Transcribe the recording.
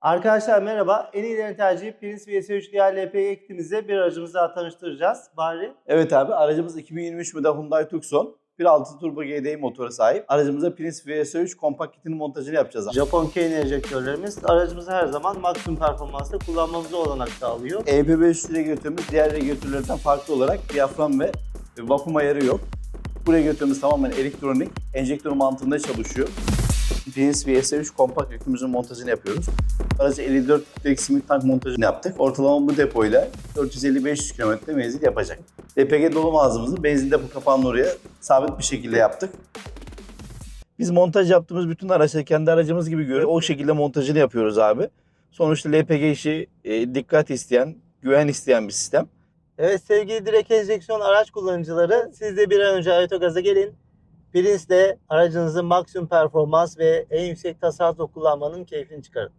Arkadaşlar merhaba. En iyilerin tercihi Prince VS3 diğer LPG kitimize bir aracımızı daha tanıştıracağız. Bari Evet abi aracımız 2023 model Hyundai Tucson. 1.6 turbo GDI motora sahip. Aracımıza Prince VS3 kompakt kitinin montajını yapacağız. Japon Kane enjektörlerimiz aracımızı her zaman maksimum performansla kullanmamıza olanak sağlıyor. EB500 regülatörümüz diğer regülatörlerden farklı olarak diyafram ve vakum ayarı yok. Bu regülatörümüz tamamen elektronik, enjektör mantığında çalışıyor. Prince VS3 kompakt yükümüzün montajını yapıyoruz. Aracı 54 litrelik simit tank montajını yaptık. Ortalama bu depoyla 450-500 km menzil yapacak. LPG dolum ağzımızı benzin depo kapağının oraya sabit bir şekilde yaptık. Biz montaj yaptığımız bütün araçları kendi aracımız gibi görüp o şekilde montajını yapıyoruz abi. Sonuçta LPG işi e, dikkat isteyen, güven isteyen bir sistem. Evet sevgili direkt enjeksiyon araç kullanıcıları siz de bir an önce Ayotogaz'a gelin. Prince'de aracınızın maksimum performans ve en yüksek tasarrufla kullanmanın keyfini çıkarın.